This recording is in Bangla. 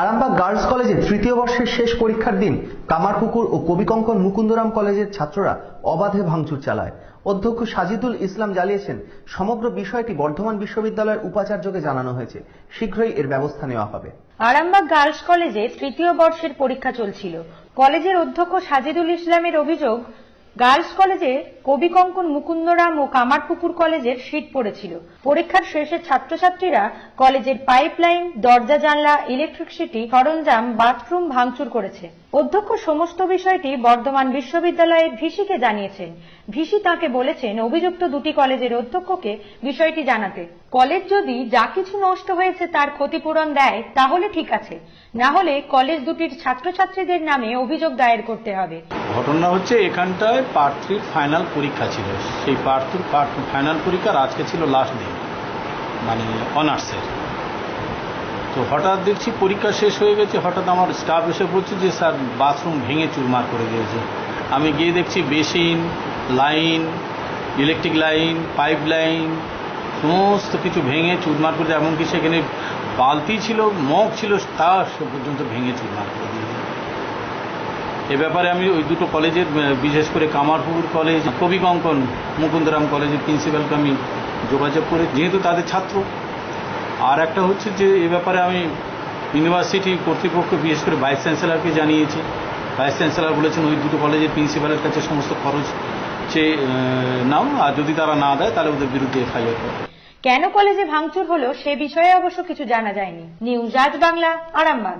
আরামবাগ গার্লস কলেজে তৃতীয় বর্ষের শেষ পরীক্ষার দিন কামারপুকুর ও কবিকঙ্কন মুকুন্দরাম কলেজের ছাত্ররা অবাধে ভাঙচুর চালায়। অধ্যক্ষ সাজিদুল ইসলাম জানিয়েছেন, সমগ্র বিষয়টি বর্ধমান বিশ্ববিদ্যালয়ের উপাচার্যকে জানানো হয়েছে। শীঘ্রই এর ব্যবস্থা নেওয়া হবে। আরামবাগ গার্লস কলেজে তৃতীয় বর্ষের পরীক্ষা চলছিল। কলেজের অধ্যক্ষ সাজিদুল ইসলামের অভিযোগ গার্লস কলেজে কবিকঙ্কন মুকুন্দরাম ও কামারপুকুর কলেজের সিট পড়েছিল। পরীক্ষার শেষে ছাত্রছাত্রীরা কলেজের পাইপলাইন, দরজা জানলা ইলেকট্রিসিটি সরঞ্জাম, বাথরুম ভাঙচুর করেছে। অধ্যক্ষ সমস্ত বিষয়টি বর্ধমান বিশ্ববিদ্যালয়ের ভিসিকে জানিয়েছেন। ভিসি তাকে বলেছেন, অভিযুক্ত দুটি কলেজের অধ্যক্ষকে বিষয়টি জানাতে। কলেজ যদি যা কিছু নষ্ট হয়েছে তার ক্ষতিপূরণ দেয়, তাহলে ঠিক আছে। না হলে কলেজ দুটির ছাত্রছাত্রীদের নামে অভিযোগ দায়ের করতে হবে। ঘটনা হচ্ছে এখানটায় পার্ট থ্রির ফাইনাল পরীক্ষা ছিল। সেই পার্ট থ্রি পার্ট ফাইনাল পরীক্ষার আজকে ছিল লাস্ট দিন মানে অনার্সের তো হঠাৎ দেখছি পরীক্ষা শেষ হয়ে গেছে, হঠাৎ আমার স্টাফ এসে বলছে যে, স্যার বাথরুম ভেঙে চুরমার করে দিয়েছে। আমি গিয়ে দেখছি basin line electric line pipe line সমস্ত কিছু ভেঙে চুরমার করে এমনকি সেখানে বালতি ছিল, মগ ছিল, তা সে পর্যন্ত ভেঙে চুরমার করে দিয়েছে। এ ব্যাপারে আমি ওই দুটো কলেজের বিশেষ করে কামারপুকুর কলেজ, কবি কঙ্কন মুকুন্দরাম কলেজের প্রিন্সিপালকে আমি যোগাযোগ করে, যেহেতু তাদের ছাত্র। আর একটা হচ্ছে যে, এ ব্যাপারে আমি ইউনিভার্সিটি কর্তৃপক্ষ, বিশেষ করে ভাইস চ্যান্সেলারকে জানিয়েছি। ভাইস চ্যান্সেলার বলেছেন ওই দুটো কলেজের প্রিন্সিপালের কাছে সমস্ত খরচ চেয়ে নাও, আর যদি তারা না দেয়, তাহলে ওদের বিরুদ্ধে এফআইআর করো। কেন কলেজে ভাঙচুর হলো, সে বিষয়ে অবশ্য কিছু জানা যায়নি। নিউজ আজ বাংলা, আরামবাগ।